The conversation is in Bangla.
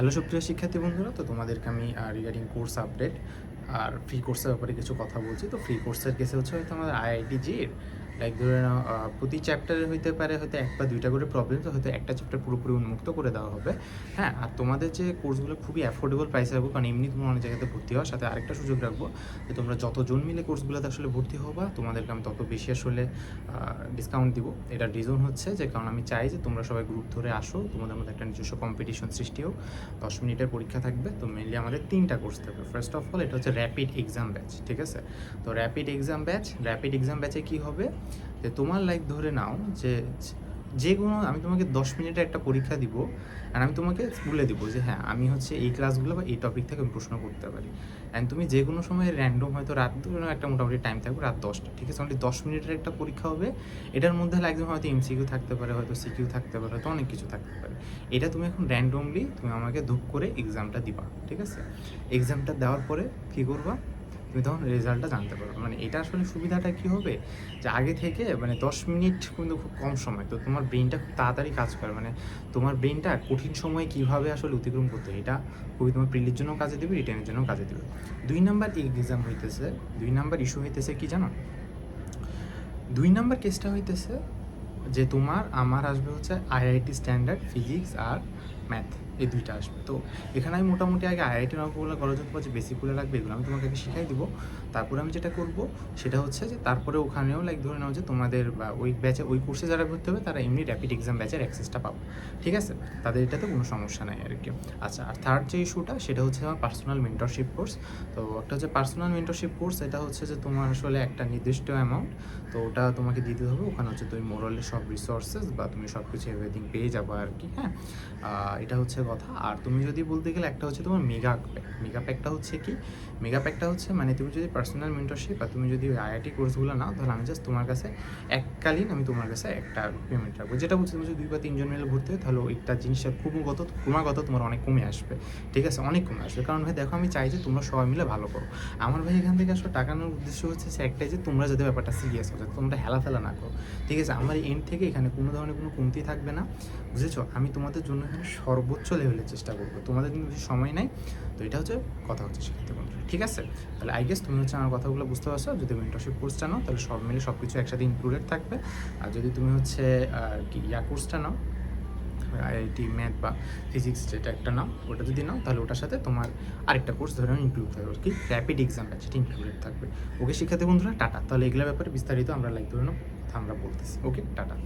হ্যালো সুপ্রিয় শিক্ষার্থী বন্ধুরা, তো তোমাদেরকে আমি রিগার্ডিং কোর্স আপডেট আর ফ্রি কোর্সের ব্যাপারে কিছু কথা বলছি। তো ফ্রি কোর্সের কেসে হচ্ছে হয়তো আমাদের আইআইটি জির লাইক ধরে নাও প্রতি চ্যাপ্টারে হইতে পারে হয়তো এক বা দুইটা করে প্রবলেম তো হয়তো একটা চ্যাপ্টার পুরোপুরি উন্মুক্ত করে দেওয়া হবে। হ্যাঁ আর তোমাদের যে কোর্সগুলো খুবই অ্যাফোর্ডেবল প্রাইসে রাখব, কারণ এমনি তোমরা অনেক জায়গাতে ভর্তি হওয়ার সাথে আরেকটা সুযোগ রাখব যে তোমরা যতজন মিলে কোর্সগুলোতে আসলে ভর্তি হবা, তোমাদেরকে আমি তত বেশি আসলে ডিসকাউন্ট দিব। এটা রিজন হচ্ছে যে, কারণ আমি চাই যে তোমরা সবাই গ্রুপ ধরে আসো, তোমাদের মধ্যে একটা নিজস্ব কম্পিটিশন সৃষ্টি হোক। দশ মিনিটের পরীক্ষা থাকবে, তো মেনলি আমাদের তিনটা কোর্স থাকবে। ফার্স্ট অফ অল এটা হচ্ছে র্যাপিড এক্সাম ব্যাচ ঠিক আছে? তো rapid exam batch rapid exam ব্যাচে কী হবে? যে তোমার লাইফ ধরে নাও যে যে কোনো, আমি তোমাকে দশ মিনিটের একটা পরীক্ষা দিব অ্যান্ড আমি তোমাকে বলে দিব যে হ্যাঁ আমি হচ্ছে এই ক্লাসগুলো বা এই টপিক থেকে আমি প্রশ্ন করতে পারি। অ্যান্ড তুমি যে কোনো সময় র্যান্ডম হয়তো রাত একটা মোটামুটি টাইম থাকবে, রাত দশটা, ঠিক আছে? অনলি দশ মিনিটের একটা পরীক্ষা হবে। এটার মধ্যে একদম হয়তো এমসিকিউ থাকতে পারে, হয়তো সিকিউ থাকতে পারে, হয়তো অনেক কিছু থাকতে পারে। এটা তুমি এখন র্যান্ডমলি তুমি আমাকে ধূপ করে এক্সামটা দিবা, ঠিক আছে? এক্সামটা দেওয়ার পরে কী করবা? তুমি তখন রেজাল্টটা জানতে পারবে মানে এটা আসলে সুবিধাটা কি হবে? যে আগে থেকে মানে দশ মিনিট কিন্তু খুব কম সময়। তো তোমার ব্রেনটা খুব তাড়াতাড়ি কাজ করে। মানে তোমার ব্রেনটা কঠিন সময়ে কীভাবে আসলে অতিক্রম করতে এটা খুবই তোমার প্রিলির জন্য কাজে দেবে রিটার্নের জন্য কাজে দেবে। দুই নাম্বার এক্সাম হইতেছে, দুই নাম্বার ইস্যু হইতেছে কি জানো? দুই নাম্বার কেসটা হইতেছে যে তোমার, আমার আসবে হচ্ছে আইআইটি স্ট্যান্ডার্ড ফিজিক্স আর ম্যাথ এই দুইটা আসবে। তো এখানে আমি মোটামুটি আগে আইআইটির অঙ্কগুলো করার জন্য যে বেসিকগুলো লাগবে, এগুলো আমি তোমাকে আগে শিখাই দিব। তারপরে আমি যেটা করব, সেটা হচ্ছে যে তারপরে ওখানেও লাইক ধরে নাও যে তোমাদের ওই ব্যাচে ওই কোর্সে যারা ভর্তি হবে, তারা এমনি র্যাপিড এক্সাম ব্যাচের অ্যাক্সেসটা পাবে। ঠিক আছে? তাদের এটাতে কোনো সমস্যা নাই আর কি। আচ্ছা আর থার্ড যে ইস্যুটা সেটা হচ্ছে আমার পার্সোনাল মেন্টরশিপ কোর্স তো একটা হচ্ছে পার্সোনাল মেন্টরশিপ কোর্স এটা হচ্ছে যে তোমার আসলে একটা নির্দিষ্ট অ্যামাউন্ট তো ওটা তোমাকে দিতে হবে। ওখানে হচ্ছে তুমি মোরালি সব রিসোর্সেস বা তুমি সব কিছু এভরিথিং পেয়ে যাব আর কি হ্যাঁ? এটা হচ্ছে কথা। আর তুমি যদি বলতে গেলে একটা হচ্ছে তোমার মেগা প্যাক মেগা প্যাকটা হচ্ছে কি? মেগা প্যাকটা হচ্ছে মানে তুমি যদি পার্সোনাল মেন্টরশিপ বা তুমি যদি আইআইটি কোর্সগুলো নাও, তাহলে আমি জাস্ট তোমার কাছে এককালীন আমি তোমার কাছে একটা পেমেন্ট রাখব। যেটা বলছি তুমি যদি দুই বা তিনজন মিলে হয়, তাহলে ওইটা জিনিসটা ক্রমাগত ক্রমাগত তোমার অনেক কমে আসবে। ঠিক আছে? অনেক কমে আসবে। কারণ ভাই, দেখো আমি চাই যে তোমরা সবাই মিলে ভালো করো। আমার ভাই এখান থেকে আসলে টাকা নেওয়ার উদ্দেশ্য হচ্ছে সে একটাই যে তোমরা যাতে ব্যাপারটা সিরিয়াস হো যাতে তোমরা হেলা ফেলা না করো। ঠিক আছে? আমার এন্ড থেকে এখানে কোনো ধরনের কোনো কমতি থাকবে না। বুঝেছ? আমি তোমাদের জন্য এখানে সর্বোচ্চ লেভেলের চেষ্টা করব। তোমাদের কিন্তু বেশি সময় নাই, তো এটা হচ্ছে কথা হচ্ছে সেক্ষেত্রে বন্ধুরা। ঠিক আছে? তাহলে আই গেস তুমি হচ্ছে আমার কথাগুলো বুঝতে পারছ। যদি মেন্টরশিপ কোর্সটা নাও, তাহলে সব মিলে সব কিছু একসাথে ইনক্লুডেড থাকবে। আর যদি তুমি হচ্ছে আর কি, ইয়া কোর্সটা নাও আইআইটি ম্যাথ বা ফিজিক্স যেটা একটা নাও, ওটা যদি নাও, তাহলে ওটার সাথে তোমার আরেকটা কোর্স ধরে ইনক্লুড থাকবে। কি র্যাপিড এক্সাম ব্যাচ সেটা ইনক্লুডেড থাকবে। ওকে শিক্ষার্থী বন্ধুরা, টাটা। তাহলে এগুলোর ব্যাপারে বিস্তারিত আমরা লাইক ধরে নাও আমরা বলতেছি। Okay tata.